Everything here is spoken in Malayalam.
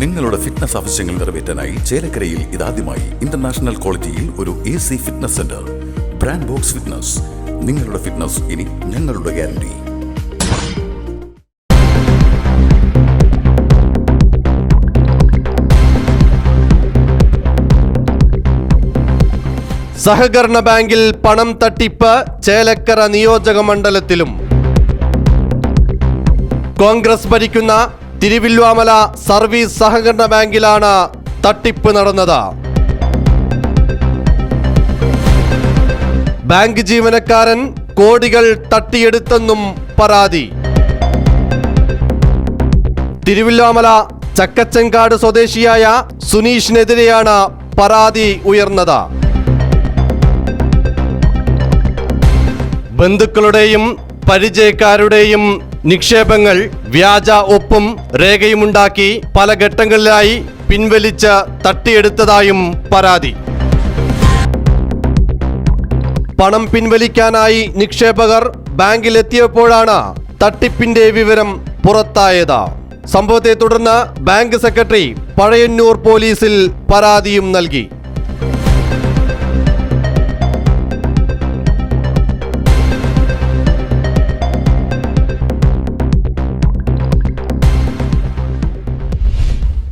നിങ്ങളുടെ ഫിറ്റ്നസ് ആവശ്യങ്ങൾ നിറവേറ്റാനായി ചേലക്കരയിൽ ഇതാദ്യമായി ഇന്റർനാഷണൽ ക്വാളിറ്റിയിൽ ഒരു A C fitness centre brand box fitness നിങ്ങളുടെ ഫിറ്റ്നസ് ഇനി ഞങ്ങളുടെ ഗ്യാരണ്ടി സഹകരണ ബാങ്കിൽ പണം തട്ടിപ്പ് ചേലക്കര നിയോജക മണ്ഡലത്തിലും. കോൺഗ്രസ് ഭരിക്കുന്ന തിരുവില്വാമല സർവീസ് സഹകരണ ബാങ്കിലാണ് തട്ടിപ്പ് നടന്നത്. ബാങ്ക് ജീവനക്കാരൻ കോടികൾ തട്ടിയെടുത്തെന്നും പരാതി. തിരുവില്ലാമല ചക്കച്ചങ്കാട് സ്വദേശിയായ സുനീഷിനെതിരെയാണ് പരാതി ഉയർന്നത്. ബന്ധുക്കളുടെയും പരിചയക്കാരുടെയും നിക്ഷേപങ്ങൾ വ്യാജ ഒപ്പും രേഖയുമുണ്ടാക്കി പല ഘട്ടങ്ങളിലായി പിൻവലിച്ച് തട്ടിയെടുത്തതായും പരാതി. പണം പിൻവലിക്കാനായി നിക്ഷേപകർ ബാങ്കിലെത്തിയപ്പോഴാണ് തട്ടിപ്പിന്റെ വിവരം പുറത്തായത്. സംഭവത്തെ തുടർന്ന് ബാങ്ക് സെക്രട്ടറി പഴയന്നൂർ പോലീസിൽ പരാതിയും നൽകി.